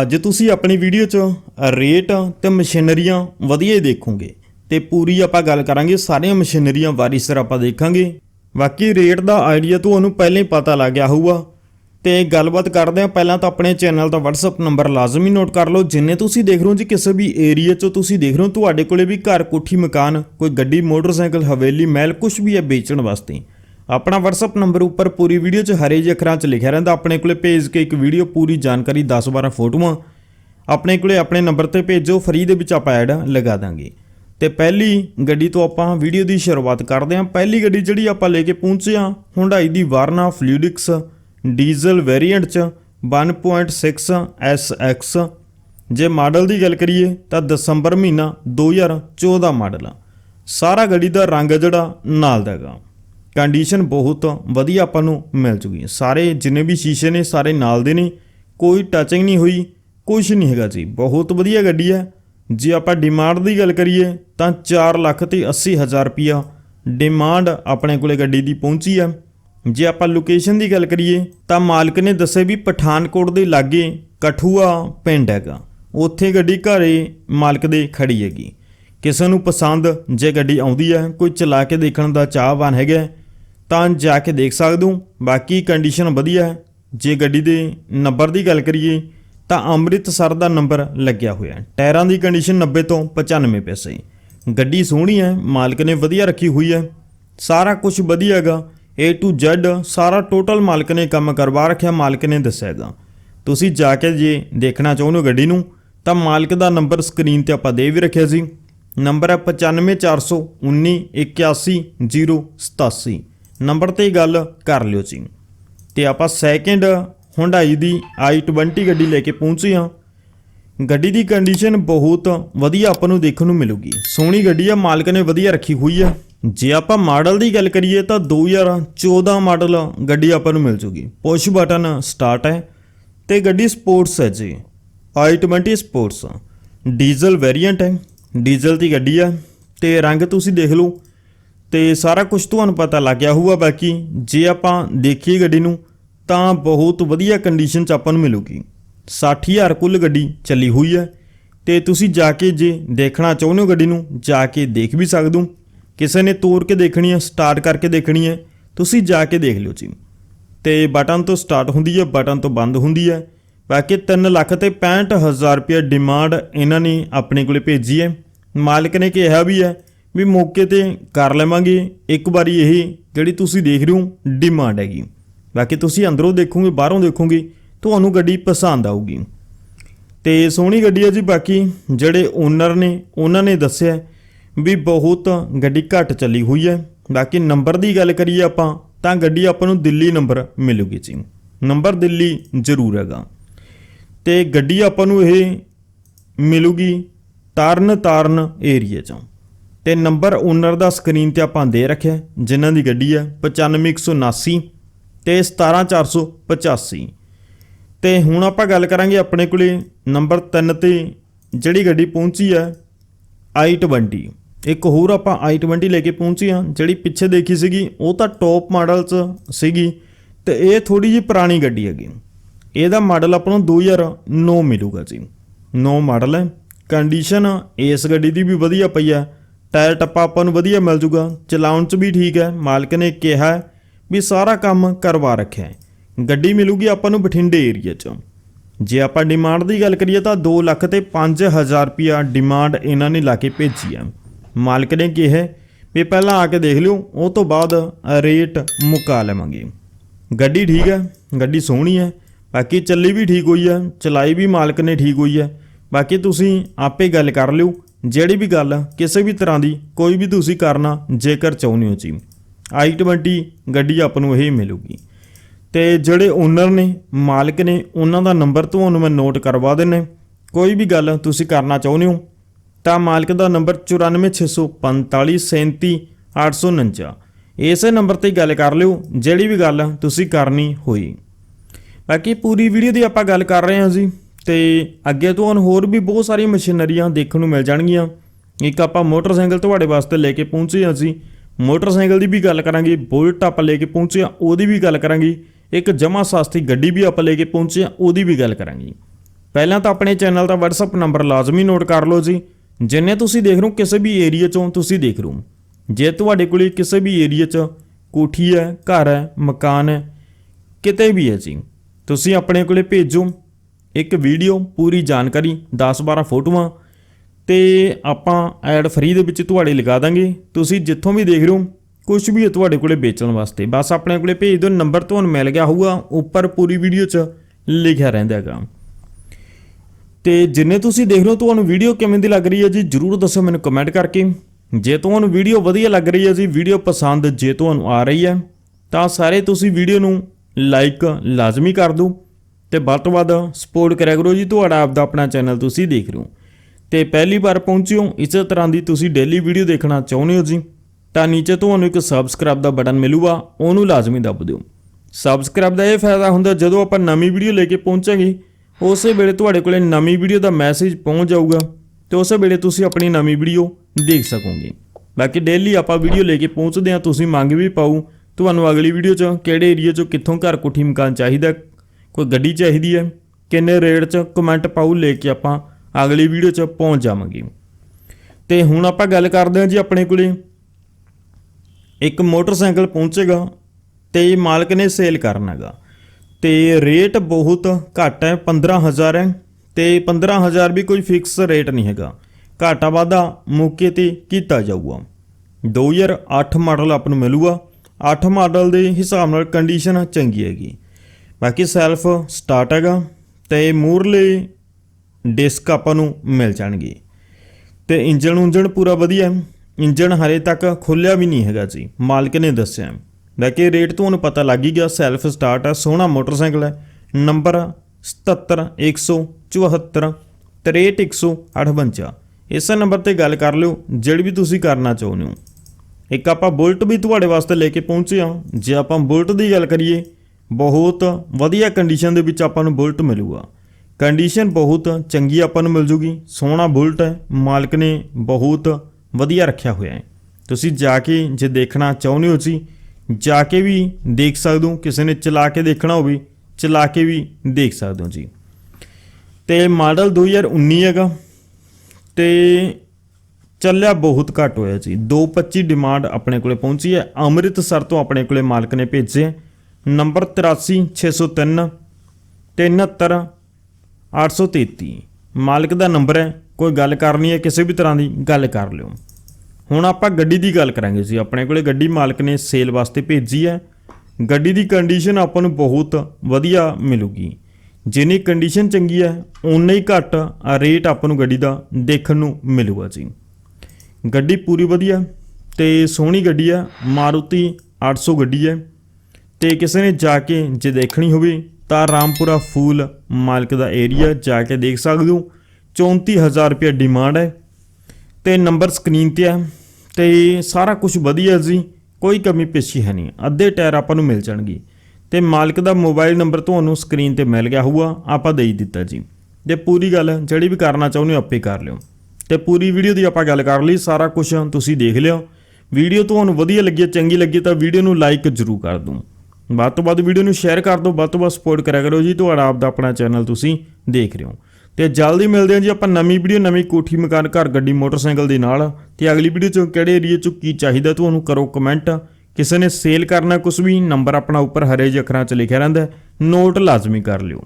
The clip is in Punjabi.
ਅੱਜ ਤੁਸੀਂ ਆਪਣੀ ਵੀਡੀਓ 'ਚ ਰੇਟ ਤੇ ਮਸ਼ੀਨਰੀਆਂ ਵਧੀਆ ਹੀ ਦੇਖੋਗੇ ਤੇ ਪੂਰੀ ਆਪਾਂ ਗੱਲ ਕਰਾਂਗੇ, ਸਾਰੀਆਂ ਮਸ਼ੀਨਰੀਆਂ ਬਾਰੇ ਸਰ ਆਪਾਂ ਦੇਖਾਂਗੇ। ਬਾਕੀ ਰੇਟ ਦਾ ਆਈਡੀਆ ਤੁਹਾਨੂੰ ਪਹਿਲਾਂ ਹੀ ਪਤਾ ਲੱਗ ਗਿਆ ਹੋਊਗਾ। ਤੇ ਗੱਲਬਾਤ ਕਰਦੇ ਹਾਂ, ਪਹਿਲਾਂ ਤਾਂ ਆਪਣੇ ਚੈਨਲ ਦਾ WhatsApp ਨੰਬਰ ਲਾਜ਼ਮੀ ਨੋਟ ਕਰ ਲਓ। ਜਿੰਨੇ ਤੁਸੀਂ ਦੇਖ ਰਹੇ ਹੋ ਜੀ, ਕਿਸੇ ਵੀ ਏਰੀਆ 'ਚੋਂ ਤੁਸੀਂ ਦੇਖ ਰਹੇ ਹੋ, ਤੁਹਾਡੇ ਕੋਲੇ ਵੀ ਘਰ, ਕੋਠੀ, ਮਕਾਨ, ਕੋਈ ਗੱਡੀ, ਮੋਟਰਸਾਈਕਲ, ਹਵੇਲੀ, ਮਹਿਲ ਕੁਝ ਵੀ ਹੈ ਵੇਚਣ ਵਾਸਤੇ। ਆਪਣਾ WhatsApp ਨੰਬਰ ਉੱਪਰ ਪੂਰੀ ਵੀਡੀਓ 'ਚ ਹਰੇ ਜਿਹੇ ਅੱਖਰਾਂ 'ਚ ਲਿਖਿਆ ਰਹਿੰਦਾ। ਆਪਣੇ ਕੋਲੇ ਭੇਜ ਕੇ ਇੱਕ ਵੀਡੀਓ ਪੂਰੀ ਜਾਣਕਾਰੀ 10-12 ਫੋਟੋਆਂ ਆਪਣੇ ਕੋਲੇ ਆਪਣੇ ਨੰਬਰ ਤੇ ਭੇਜੋ, ਫਰੀ ਦੇ ਵਿੱਚ ਆਪਾਂ ਐਡ ਲਗਾ ਦਾਂਗੇ। ਤੇ ਪਹਿਲੀ ਗੱਡੀ ਤੋਂ ਆਪਾਂ ਵੀਡੀਓ ਦੀ ਸ਼ੁਰੂਆਤ ਕਰਦੇ ਹਾਂ। ਪਹਿਲੀ ਗੱਡੀ ਜਿਹੜੀ ਆਪਾਂ ਲੈ ਕੇ ਪਹੁੰਚੇ ਹਾਂ ਹੁੰਡਾਈ ਦੀ ਵਾਰਨਾ ਫਲੂਇਡਿਕਸ ਡੀਜ਼ਲ ਵੇਰੀਐਂਟ 'ਚ 1.6 SX ਜੇ ਮਾਡਲ ਦੀ ਗੱਲ ਕਰੀਏ ਤਾਂ ਦਸੰਬਰ ਮਹੀਨਾ 2014 ਮਾਡਲ ਆ। ਸਾਰਾ ਗੱਡੀ ਦਾ ਰੰਗ ਜਿਹੜਾ, ਨਾਲ ਦਾ ਹੈਗਾ। ਕੰਡੀਸ਼ਨ ਬਹੁਤ ਵਧੀਆ ਆਪਾਂ ਨੂੰ ਮਿਲ ਚੁੱਕੀ ਹੈ। ਸਾਰੇ ਜਿੰਨੇ ਵੀ ਸ਼ੀਸ਼ੇ ਨੇ, ਸਾਰੇ ਨਾਲ ਦੇ ਨੇ, ਕੋਈ ਟੱਚਿੰਗ ਨਹੀਂ ਹੋਈ ਕੁਝ ਨਹੀਂ ਹੈਗਾ ਜੀ। ਬਹੁਤ ਵਧੀਆ ਗੱਡੀ ਹੈ। ਜੇ ਆਪਾਂ ਡਿਮਾਂਡ ਦੀ ਗੱਲ ਕਰੀਏ, ਤਾਂ 4 ਲੱਖ ਤੇ 80 ਹਜ਼ਾਰ ਰੁਪਿਆ ਡਿਮਾਂਡ ਆਪਣੇ ਕੋਲੇ ਗੱਡੀ ਦੀ ਪਹੁੰਚੀ ਹੈ। ਜੇ ਆਪਾਂ ਲੋਕੇਸ਼ਨ ਦੀ ਗੱਲ ਕਰੀਏ, ਤਾਂ ਮਾਲਕ ਨੇ ਦੱਸਿਆ ਵੀ ਪਠਾਨਕੋਟ ਦੇ ਲਾਗੇ ਕਠੂਆ ਪਿੰਡ ਹੈਗਾ। ਉੱਥੇ ਗੱਡੀ ਘਰੇ ਮਾਲਕ ਦੇ ਖੜੀ ਹੈਗੀ। ਕਿਸੇ ਨੂੰ ਪਸੰਦ ਜੇ ਗੱਡੀ ਆਉਂਦੀ ਹੈ, ਕੋਈ ਚਲਾ ਕੇ ਦੇਖਣ ਦਾ ਚਾਹਵਾਨ ਹੈਗਾ ਤਾਂ ਜਾ ਕੇ ਦੇਖ ਸਕਦੇ ਹੋ। ਬਾਕੀ ਕੰਡੀਸ਼ਨ ਵਧੀਆ ਹੈ। ਜੇ ਗੱਡੀ ਦੇ ਨੰਬਰ ਦੀ ਗੱਲ ਕਰੀਏ, ਤਾਂ ਅੰਮ੍ਰਿਤਸਰ ਦਾ ਨੰਬਰ ਲੱਗਿਆ ਹੋਇਆ ਹੈ। ਟਾਇਰਾਂ ਦੀ ਕੰਡੀਸ਼ਨ 90 ਤੋਂ 95 ਪੈਸੇ। ਗੱਡੀ ਸੋਹਣੀ ਹੈ, ਮਾਲਕ ਨੇ ਵਧੀਆ ਰੱਖੀ ਹੋਈ ਹੈ। ਸਾਰਾ ਕੁਝ ਵਧੀਆ ਹੈਗਾ। A to Z ਸਾਰਾ ਟੋਟਲ ਮਾਲਕ ਨੇ ਕੰਮ ਕਰਵਾ ਰੱਖਿਆ, ਮਾਲਕ ਨੇ ਦੱਸਿਆਗਾ ਤੁਸੀਂ ਜਾ ਕੇ ਜੇ ਦੇਖਣਾ ਚਾਹੁੰਦੇ ਹੋ ਗੱਡੀ ਨੂੰ, ਤਾਂ ਮਾਲਕ ਦਾ ਨੰਬਰ ਸਕਰੀਨ ਤੇ ਆਪਾਂ ਦੇ ਵੀ ਰੱਖਿਆ ਸੀ। ਨੰਬਰ ਹੈ 9541981087 ਨੰਬਰ ਤੇ ਗੱਲ ਕਰ ਲਿਓ ਜੀ। ਤੇ ਆਪਾਂ ਸੈਕਿੰਡ ਹੁੰਡਾਈ ਦੀ i20 ਗੱਡੀ ਲੈ ਕੇ ਪਹੁੰਚੇ ਹਾਂ। ਗੱਡੀ ਦੀ ਕੰਡੀਸ਼ਨ ਬਹੁਤ ਵਧੀਆ ਆਪਾਂ ਨੂੰ ਦੇਖਣ ਨੂੰ ਮਿਲੂਗੀ। ਸੋਹਣੀ ਗੱਡੀ ਆ, ਮਾਲਕ ਨੇ ਵਧੀਆ ਰੱਖੀ ਹੋਈ ਆ। ਜੇ ਆਪਾਂ ਮਾਡਲ ਦੀ ਗੱਲ ਕਰੀਏ ਤਾਂ 2014 ਮਾਡਲ ਗੱਡੀ ਆਪਾਂ ਨੂੰ ਮਿਲ ਜੂਗੀ। ਪੁਸ਼ ਬਟਨ ਸਟਾਰਟ ਹੈ ਤੇ ਗੱਡੀ ਸਪੋਰਟਸ ਹੈ ਜੀ। i20 ਸਪੋਰਟਸ ਡੀਜ਼ਲ ਵੇਰੀਐਂਟ ਹੈ। ਡੀਜ਼ਲ ਦੀ ਗੱਡੀ ਆ। ਤੇ ਰੰਗ ਤੁਸੀਂ ਦੇਖ ਲਓ। ਤੇ ਸਾਰਾ ਕੁਝ ਤੁਹਾਨੂੰ ਪਤਾ ਲੱਗ ਗਿਆ ਹੋਊਗਾ ਬਾਕੀ, ਜੇ ਆਪਾਂ ਦੇਖੀਏ ਗੱਡੀ ਨੂੰ, ਤਾਂ ਬਹੁਤ ਵਧੀਆ ਕੰਡੀਸ਼ਨ 'ਚ ਆਪਾਂ ਨੂੰ ਮਿਲੂਗੀ। 60000 ਕੁੱਲ ਗੱਡੀ ਚੱਲੀ ਹੋਈ ਹੈ। ਤੇ ਤੁਸੀਂ ਜਾ ਕੇ ਜੇ ਦੇਖਣਾ ਚਾਹੁੰਦੇ ਹੋ ਗੱਡੀ ਨੂੰ, ਜਾ ਕੇ ਦੇਖ ਵੀ ਸਕਦੇ ਹੋ। ਕਿਸੇ ਨੇ ਤੋੜ ਕੇ ਦੇਖਣੀ ਹੈ ਸਟਾਰਟ ਕਰਕੇ ਦੇਖਣੀ ਹੈ, ਤੁਸੀਂ ਜਾ ਕੇ ਦੇਖ ਲਿਓ ਜੀ। ਤੇ ਬਟਨ ਤੋਂ ਸਟਾਰਟ ਹੁੰਦੀ ਹੈ ਬਟਨ ਤੋਂ ਬੰਦ ਹੁੰਦੀ ਹੈ। ਬਾਕੀ 3 ਲੱਖ ਤੇ 65000 ਰੁਪਏ ਡਿਮਾਂਡ ਇਹਨਾਂ ਨੇ ਆਪਣੇ ਕੋਲੇ ਭੇਜੀ ਹੈ। ਮਾਲਕ ਨੇ ਕਿਹਾ ਵੀ ਹੈ ਵੀ ਮੌਕੇ ਤੇ ਕਰ ਲਵਾਂਗੇ। ਇੱਕ ਵਾਰੀ ਇਹ ਜਿਹੜੀ ਤੁਸੀਂ ਦੇਖ ਰਹੇ ਹੋ ਡਿਮਾਂਡ ਹੈਗੀ। ਬਾਕੀ ਤੁਸੀਂ ਅੰਦਰੋਂ ਦੇਖੋਗੇ, ਬਾਹਰੋਂ ਦੇਖੋਗੇ, ਤੁਹਾਨੂੰ ਗੱਡੀ ਪਸੰਦ ਆਊਗੀ। ਤੇ ਸੋਹਣੀ ਗੱਡੀ ਹੈ ਜੀ, ਬਾਕੀ ਜਿਹੜੇ ਓਨਰ ਨੇ, ਉਹਨਾਂ ਨੇ ਦੱਸਿਆ ਵੀ ਬਹੁਤ ਗੱਡੀ ਘੱਟ ਚੱਲੀ ਹੋਈ ਹੈ। ਬਾਕੀ ਨੰਬਰ ਦੀ ਗੱਲ ਕਰੀਏ ਆਪਾਂ, ਤਾਂ ਗੱਡੀ ਆਪਾਂ ਨੂੰ ਦਿੱਲੀ ਨੰਬਰ ਮਿਲੂਗੀ ਜੀ। ਨੰਬਰ ਦਿੱਲੀ ਜ਼ਰੂਰ ਹੈਗਾ। ਤੇ ਗੱਡੀ ਆਪਾਂ ਨੂੰ ਇਹ ਮਿਲੂਗੀ ਤਾਰਨ ਤਾਰਨ ਏਰੀਆ ਚੋਂ। ਤੇ ਨੰਬਰ ਓਨਰ ਦਾ ਸਕਰੀਨ ਤੇ ਆਪਾਂ ਦੇ ਰੱਖਿਆ ਜਿਨ੍ਹਾਂ ਦੀ ਗੱਡੀ ਹੈ 95179 ਤੇ 17485 ਤੇ ਹੁਣ ਆਪਾਂ ਗੱਲ ਕਰਾਂਗੇ ਆਪਣੇ ਕੋਲੇ ਨੰਬਰ 3 ਤੇ ਜਿਹੜੀ ਗੱਡੀ ਪਹੁੰਚੀ ਹੈ i20 ਇੱਕ ਹੋਰ ਆਪਾਂ i20 ਲੈ ਕੇ ਪਹੁੰਚੀ ਹਾਂ, ਜਿਹੜੀ ਪਿੱਛੇ ਦੇਖੀ ਸੀਗੀ, ਉਹ ਤਾਂ ਟੌਪ ਮਾਡਲ 'ਚ ਸੀਗੀ ਤੇ ਇਹ ਥੋੜੀ ਜਿਹੀ ਪੁਰਾਣੀ ਗੱਡੀ ਹੈਗੀ। ਇਹਦਾ ਮਾਡਲ ਆਪਾਂ ਨੂੰ 2009 ਮਿਲੂਗਾ ਜੀ। 9 ਮਾਡਲ ਹੈ। ਕੰਡੀਸ਼ਨ ਇਸ ਗੱਡੀ ਦੀ ਵੀ ਵਧੀਆ ਪਈ ਹੈ। ਟਾਇਰ ਟੱਪਾ ਆਪਾਂ ਨੂੰ ਵਧੀਆ ਮਿਲ ਜੂਗਾ, ਚਲਾਉਣ 'ਚ ਵੀ ਠੀਕ ਹੈ, ਮਾਲਕ ਨੇ ਕਿਹਾ ਵੀ ਸਾਰਾ ਕੰਮ ਕਰਵਾ ਰੱਖਿਆ ਗੱਡੀ ਮਿਲੂਗੀ ਆਪਾਂ ਨੂੰ ਬਠਿੰਡੇ ਏਰੀਆ 'ਚ। ਜੇ ਆਪਾਂ ਡਿਮਾਂਡ ਦੀ ਗੱਲ ਕਰੀਏ ਤਾਂ 2 ਲੱਖ ਤੇ 5000 ਰੁਪਿਆ ਡਿਮਾਂਡ ਇਹਨਾਂ ਨੇ ਲਾ ਕੇ ਭੇਜੀ ਹੈ। ਮਾਲਕ ਨੇ ਕਿਹਾ ਵੀ ਪਹਿਲਾਂ ਆ ਕੇ ਦੇਖ ਲਿਓ, ਉਹ ਤੋਂ ਬਾਅਦ ਰੇਟ ਮੁਕਾ ਲਵਾਂਗੇ। ਗੱਡੀ ਠੀਕ ਹੈ, ਗੱਡੀ ਸੋਹਣੀ ਹੈ, ਬਾਕੀ ਚੱਲੀ ਵੀ ਠੀਕ ਹੋਈ ਹੈ, ਚਲਾਈ ਵੀ ਮਾਲਕ ਨੇ ਠੀਕ ਹੋਈ ਹੈ। ਬਾਕੀ ਤੁਸੀਂ ਆਪੇ ਗੱਲ ਕਰ ਲਿਓ ਜਿਹੜੀ ਵੀ ਗੱਲ, ਕਿਸੇ ਵੀ ਤਰ੍ਹਾਂ ਦੀ ਕੋਈ ਵੀ ਤੁਸੀਂ ਕਰਨਾ ਜੇਕਰ ਚਾਹੁੰਦੇ ਹੋ ਜੀ। I20 ਗੱਡੀ ਆਪ ਨੂੰ ਇਹ ਮਿਲੂਗੀ। ਤੇ ਜਿਹੜੇ ਓਨਰ ਨੇ, ਮਾਲਕ ਨੇ, ਉਹਨਾਂ ਦਾ ਨੰਬਰ ਤੁਹਾਨੂੰ ਮੈਂ ਨੋਟ ਕਰਵਾ ਦਿੰਨੇ ਕੋਈ ਵੀ ਗੱਲ ਤੁਸੀਂ ਕਰਨਾ ਚਾਹੁੰਦੇ ਹੋ, ਤਾਂ ਮਾਲਕ ਦਾ ਨੰਬਰ 9464537849 ਇਸੇ ਨੰਬਰ ਤੇ ਗੱਲ ਕਰ ਲਿਓ, ਜਿਹੜੀ ਵੀ ਗੱਲ ਤੁਸੀਂ ਕਰਨੀ ਹੋਈ। ਬਾਕੀ ਪੂਰੀ ਵੀਡੀਓ ਦੀ ਆਪਾਂ ਗੱਲ ਕਰ ਰਹੇ ਹਾਂ ਜੀ। ਤੇ ਅੱਗੇ ਤੁਹਾਨੂੰ ਹੋਰ ਵੀ ਬਹੁਤ ਸਾਰੀਆਂ ਮਸ਼ੀਨਰੀਆਂ ਦੇਖਣ ਨੂੰ ਮਿਲ ਜਾਣਗੀਆਂ। ਇੱਕ ਆਪਾਂ ਮੋਟਰਸਾਈਕਲ ਤੁਹਾਡੇ ਵਾਸਤੇ ਲੈ ਕੇ ਪਹੁੰਚੇ ਹਾਂ ਜੀ। ਮੋਟਰਸਾਈਕਲ ਦੀ ਵੀ ਗੱਲ ਕਰਾਂਗੇ, ਬੁਲਟ ਆਪਾਂ ਲੈ ਕੇ ਪਹੁੰਚੇ ਹਾਂ, ਉਹਦੀ ਵੀ ਗੱਲ ਕਰਾਂਗੇ। ਇੱਕ ਜਮਾ ਸਸਤੀ ਗੱਡੀ ਵੀ ਆਪਾਂ ਲੈ ਕੇ ਪਹੁੰਚੇ ਹਾਂ, ਉਹਦੀ ਵੀ ਗੱਲ ਕਰਾਂਗੇ। ਪਹਿਲਾਂ ਤਾਂ ਆਪਣੇ ਚੈਨਲ ਦਾ WhatsApp ਨੰਬਰ ਲਾਜ਼ਮੀ ਨੋਟ ਕਰ ਲਓ ਜੀ। ਜਿੰਨੇ ਤੁਸੀਂ ਦੇਖ ਰਹੇ ਹੋ, ਕਿਸੇ ਵੀ ਏਰੀਆ ਚੋਂ ਤੁਸੀਂ ਦੇਖ ਰਹੇ ਹੋ। ਜੇ ਤੁਹਾਡੇ ਕੋਲ ਕਿਸੇ ਵੀ ਏਰੀਆ 'ਚ ਕੋਠੀ ਹੈ, ਘਰ ਹੈ, ਮਕਾਨ ਹੈ, ਕਿਤੇ ਵੀ ਹੈ ਜੀ, ਤੁਸੀਂ ਆਪਣੇ ਕੋਲੇ ਭੇਜੋ। ਇੱਕ ਵੀਡੀਓ, ਪੂਰੀ ਜਾਣਕਾਰੀ 10-12 ਫੋਟੋਆਂ ਤੇ ਆਪਾਂ ਐਡ ਫ੍ਰੀ ਦੇ ਵਿੱਚ ਤੁਹਾਡੇ ਲਗਾ ਦਾਂਗੇ। ਤੁਸੀਂ ਜਿੱਥੋਂ ਵੀ ਦੇਖ ਰਹੇ ਹੋ ਕੁਝ ਵੀ ਹੈ ਤੁਹਾਡੇ ਕੋਲੇ ਵੇਚਣ ਵਾਸਤੇ। ਬਸ ਆਪਣੇ ਕੋਲੇ ਭੇਜ ਦਿਓ, ਨੰਬਰ ਤੁਹਾਨੂੰ ਮਿਲ ਗਿਆ ਹੋਊਗਾ, ਉੱਪਰ ਪੂਰੀ ਵੀਡੀਓ 'ਚ ਲਿਖਿਆ ਰਹਿੰਦਾ ਹੈਗਾ। ਤੇ ਜਿੰਨੇ ਤੁਸੀਂ ਦੇਖ ਰਹੇ ਹੋ, ਤੁਹਾਨੂੰ ਵੀਡੀਓ ਕਿਵੇਂ ਦੀ ਲੱਗ ਰਹੀ ਹੈ ਜੀ, ਜਰੂਰ ਦੱਸੋ ਮੈਨੂੰ ਕਮੈਂਟ ਕਰਕੇ। ਜੇ ਤੁਹਾਨੂੰ ਵੀਡੀਓ ਵਧੀਆ ਲੱਗ ਰਹੀ ਹੈ ਜੀ, ਵੀਡੀਓ ਪਸੰਦ ਜੇ ਤੁਹਾਨੂੰ ਆ ਰਹੀ ਹੈ, ਤਾਂ ਸਾਰੇ ਤੁਸੀਂ ਵੀਡੀਓ ਨੂੰ ਲਾਈਕ ਲਾਜ਼ਮੀ ਕਰ ਦਿਓ। ਤੇ ਵੱਧ ਤੋਂ ਵੱਧ ਸਪੋਰਟ ਕਰਿਆ ਕਰੋ ਜੀ ਤੁਹਾਡਾ ਆਪਦਾ ਆਪਣਾ ਚੈਨਲ ਤੁਸੀਂ ਦੇਖ ਰਹੇ ਹੋ। ਤੇ ਪਹਿਲੀ ਵਾਰ ਪਹੁੰਚਿਓ, ਇਸੇ ਤਰ੍ਹਾਂ ਦੀ ਤੁਸੀਂ ਡੇਲੀ ਵੀਡੀਓ ਦੇਖਣਾ ਚਾਹੁੰਦੇ ਹੋ ਜੀ, ਤਾਂ ਨੀਚੇ ਤੁਹਾਨੂੰ ਇੱਕ ਸਬਸਕ੍ਰਾਈਬ ਦਾ ਬਟਨ ਮਿਲੂਗਾ, ਉਹਨੂੰ ਲਾਜ਼ਮੀ ਦੱਬ ਦਿਓ। ਸਬਸਕ੍ਰਾਈਬ ਦਾ ਇਹ ਫਾਇਦਾ ਹੁੰਦਾ, ਜਦੋਂ ਆਪਾਂ ਨਵੀਂ ਵੀਡੀਓ ਲੈ ਕੇ ਪਹੁੰਚਾਂਗੇ, ਉਸੇ ਵੇਲੇ ਤੁਹਾਡੇ ਕੋਲੇ ਨਵੀਂ ਵੀਡੀਓ ਦਾ ਮੈਸੇਜ ਪਹੁੰਚ ਜਾਊਗਾ, ਤੇ ਉਸੇ ਵੇਲੇ ਤੁਸੀਂ ਆਪਣੀ ਨਵੀਂ ਵੀਡੀਓ ਦੇਖ ਸਕੋਗੇ। ਬਾਕੀ ਡੇਲੀ ਆਪਾਂ ਵੀਡੀਓ ਲੈ ਕੇ ਪਹੁੰਚਦੇ ਹਾਂ, ਤੁਸੀਂ ਮੰਗ ਵੀ ਪਾਓ, ਤੁਹਾਨੂੰ ਅਗਲੀ ਵੀਡੀਓ 'ਚ ਕਿਹੜੇ ਏਰੀਆ 'ਚੋਂ ਕਿੱਥੋਂ ਘਰ ਕੋਠੀ ਮਕਾਨ ਚਾਹੀਦਾ ਕੋਈ ਗੱਡੀ ਚਾਹੀਦੀ ਹੈ? ਕਿੰਨੇ ਰੇਟ 'ਚ ਕਮੈਂਟ ਪਾਓ ਲੈ ਕੇ ਆਪਾਂ ਅਗਲੀ ਵੀਡੀਓ 'ਚ ਪਹੁੰਚ ਜਾਵਾਂਗੇ। ਤੇ ਹੁਣ ਆਪਾਂ ਗੱਲ ਕਰਦੇ ਹਾਂ ਜੀ ਆਪਣੇ ਕੋਲੇ। ਇੱਕ ਮੋਟਰਸਾਈਕਲ ਪਹੁੰਚੇਗਾ ਤੇ ਮਾਲਕ ਨੇ ਸੇਲ ਕਰਨਾਗਾ ਤੇ ਰੇਟ ਬਹੁਤ ਘੱਟ ਹੈ 15000 ਹੈ। ਤੇ 15000 ਵੀ ਕੋਈ ਫਿਕਸ ਰੇਟ ਨਹੀਂ ਹੈਗਾ। ਘਾਟਾ ਵਾਧਾ ਮੌਕੇ ਤੇ ਕੀਤਾ ਜਾਊਗਾ। 2008 ਮਾਡਲ ਆਪ ਨੂੰ ਮਿਲੂਗਾ। 8 ਮਾਡਲ ਦੇ ਹਿਸਾਬ ਨਾਲ ਕੰਡੀਸ਼ਨ ਚੰਗੀ ਹੈਗੀ। ਬਾਕੀ ਸੈਲਫ ਸਟਾਰਟ ਹੈਗਾ ਤੇ ਮੂਰਲੇ ਡਿਸਕ ਆਪਾਂ ਨੂੰ ਮਿਲ ਜਾਣਗੇ। ਤੇ ਇੰਜਣ ਉਂਜਣ ਪੂਰਾ ਵਧੀਆ ਇੰਜਣ ਇੰਜਨ ਹਰੇ ਤੱਕ ਖੁੱਲਿਆ ਵੀ ਨਹੀਂ ਹੈਗਾ ਜੀ। ਮਾਲਕ ਨੇ ਦੱਸਿਆ ਬਾਕੀ ਰੇਟ ਤੁਹਾਨੂੰ ਪਤਾ ਲੱਗ ਹੀ ਗਿਆ ਸੈਲਫ ਸਟਾਰਟ ਹੈ, ਸੋਹਣਾ ਮੋਟਰਸਾਈਕਲ ਹੈ। ਨੰਬਰ 77174 63158 ਇਸੇ ਨੰਬਰ ਤੇ ਗੱਲ ਕਰ ਲਿਓ, ਜਿਹੜੀ ਵੀ ਤੁਸੀਂ ਕਰਨਾ ਚਾਹੁੰਦੇ ਹੋ। ਇੱਕ ਆਪਾਂ ਬੁਲਟ ਵੀ ਤੁਹਾਡੇ ਵਾਸਤੇ ਲੈ ਕੇ ਪਹੁੰਚੇ ਹਾਂ। ਜੇ ਆਪਾਂ ਬੁਲਟ ਦੀ ਗੱਲ ਕਰੀਏ ਬਹੁਤ ਵਧੀਆ ਕੰਡੀਸ਼ਨ ਦੇ ਵਿੱਚ ਆਪਾਂ ਨੂੰ ਬੁਲਟ ਮਿਲੂਗਾ। ਕੰਡੀਸ਼ਨ ਬਹੁਤ ਚੰਗੀ ਆਪਾਂ ਨੂੰ ਮਿਲ ਜੂਗੀ। ਸੋਹਣਾ ਬੁਲਟ ਹੈ। ਮਾਲਕ ਨੇ ਬਹੁਤ ਵਧੀਆ ਰੱਖਿਆ ਹੋਇਆ ਹੈ। ਤੁਸੀਂ ਜਾ ਕੇ ਜੇ ਦੇਖਣਾ ਚਾਹੁੰਦੇ ਹੋ ਜੀ ਜਾ ਕੇ ਵੀ ਦੇਖ ਸਕਦੇ ਹੋ। ਕਿਸੇ ਨੇ ਚਲਾ ਕੇ ਦੇਖਣਾ ਹੋਵੇ, ਚਲਾ ਕੇ ਵੀ ਦੇਖ ਸਕਦੇ ਹੋ ਜੀ। ਤੇ ਮਾਡਲ 2019 ਹੈਗਾ। ਤੇ ਚੱਲਿਆ ਬਹੁਤ ਘੱਟ ਹੋਇਆ ਜੀ। 225 ਡਿਮਾਂਡ ਆਪਣੇ ਕੋਲੇ ਪਹੁੰਚੀ ਹੈ। ਅੰਮ੍ਰਿਤਸਰ ਤੋਂ ਆਪਣੇ ਕੋਲੇ ਮਾਲਕ ਨੇ ਭੇਜੇ ਨੰਬਰ 83603 73 833 ਮਾਲਕ ਦਾ ਨੰਬਰ ਹੈ, ਕੋਈ ਗੱਲ ਕਰਨੀ ਹੈ, ਕਿਸੇ ਵੀ ਤਰ੍ਹਾਂ ਦੀ ਗੱਲ ਕਰ ਲਿਓ। ਹੁਣ ਆਪਾਂ ਗੱਡੀ ਦੀ ਗੱਲ ਕਰਾਂਗੇ ਜੀ। ਆਪਣੇ ਕੋਲੇ ਗੱਡੀ ਮਾਲਕ ਨੇ ਸੇਲ ਵਾਸਤੇ ਭੇਜੀ ਹੈ। ਗੱਡੀ ਦੀ ਕੰਡੀਸ਼ਨ ਆਪਾਂ ਨੂੰ ਬਹੁਤ ਵਧੀਆ ਮਿਲੂਗੀ। ਜਿੰਨੀ ਕੰਡੀਸ਼ਨ ਚੰਗੀ ਹੈ ਉਨਾ ਹੀ ਘੱਟ ਰੇਟ ਆਪਾਂ ਨੂੰ ਗੱਡੀ ਦਾ ਦੇਖਣ ਨੂੰ ਮਿਲੂਗਾ ਜੀ। ਗੱਡੀ ਪੂਰੀ ਵਧੀਆ ਤੇ ਸੋਹਣੀ ਗੱਡੀ ਹੈ। ਮਾਰੂਤੀ 800 ਗੱਡੀ ਹੈ। ਤੇ ਕਿਸੇ ਨੇ ਜਾ ਕੇ ਜੇ ਦੇਖਣੀ ਹੋਵੇ ਤਾਂ ਰਾਮਪੁਰਾ ਫੂਲ ਮਾਲਕ ਦਾ ਏਰੀਆ ਜਾ ਕੇ ਦੇਖ ਸਕਦੇ ਹੋ। 34000 ਰੁਪਏ ਡਿਮਾਂਡ ਹੈ। ਤੇ ਨੰਬਰ ਸਕਰੀਨ ਤੇ ਹੈ। ਤੇ ਸਾਰਾ ਕੁਝ ਵਧੀਆ ਜੀ, ਕੋਈ ਕਮੀ ਪੇਸ਼ੀ ਹੈ ਨਹੀਂ। ਅੱਧੇ ਟਾਇਰ ਆਪਾਂ ਨੂੰ ਮਿਲ ਜਾਣਗੇ। ਤੇ ਮਾਲਕ ਦਾ ਮੋਬਾਈਲ ਨੰਬਰ ਤੁਹਾਨੂੰ ਸਕਰੀਨ ਤੇ ਮਿਲ ਗਿਆ ਹੋਊਗਾ, ਆਪਾਂ ਦੇ ਦਿੱਤਾ ਜੀ। ਤੇ ਪੂਰੀ ਗੱਲ ਜਿਹੜੀ ਵੀ ਕਰਨਾ ਚਾਹੁੰਦੇ ਹੋ, ਆਪੇ ਕਰ ਲਿਓ। ਤੇ ਪੂਰੀ ਵੀਡੀਓ ਦੀ ਆਪਾਂ ਗੱਲ ਕਰ ਲਈ, ਸਾਰਾ ਕੁਝ ਤੁਸੀਂ ਦੇਖ ਲਿਓ। ਵੀਡੀਓ ਤੁਹਾਨੂੰ ਵਧੀਆ ਲੱਗੀ, ਚੰਗੀ ਲੱਗੀ ਤਾਂ ਵੀਡੀਓ ਨੂੰ ਲਾਈਕ ਜ਼ਰੂਰ ਕਰ ਦਿਓ। ਵੱਧ ਤੋਂ ਵੱਧ ਵੀਡੀਓ ਨੂੰ ਸ਼ੇਅਰ ਕਰ ਦਿਓ, ਵੱਧ ਤੋਂ ਵੱਧ ਸਪੋਰਟ ਕਰਿਆ ਕਰੋ ਜੀ, ਤੁਹਾਡਾ ਆਪ ਦਾ ਆਪਣਾ ਚੈਨਲ ਤੁਸੀਂ ਦੇਖ ਰਹੇ ਹੋ। ਤੇ ਜਲਦੀ ਮਿਲਦੇ ਹਾਂ ਜੀ ਆਪਾਂ ਨਵੀਂ ਵੀਡੀਓ, ਨਵੀਂ ਕੋਠੀ ਮਕਾਨ ਘਰ ਗੱਡੀ ਮੋਟਰਸਾਈਕਲ ਦੇ ਨਾਲ। ਤੇ ਅਗਲੀ ਵੀਡੀਓ ਚ ਕਿਹੜੇ ਏਰੀਆ ਚ ਕੀ ਚਾਹੀਦਾ ਤੁਹਾਨੂੰ ਕਰੋ ਕਮੈਂਟ ਕਿਸੇ ਨੇ ਸੇਲ ਕਰਨਾ ਕੁਝ ਵੀ ਨੰਬਰ ਆਪਣਾ ਉੱਪਰ ਹਰੇ ਜਿਹੇ ਅੱਖਰਾਂ ਚ ਲਿਖਿਆ ਰਹਿੰਦਾ ਨੋਟ ਲਾਜ਼ਮੀ ਕਰ ਲਿਓ।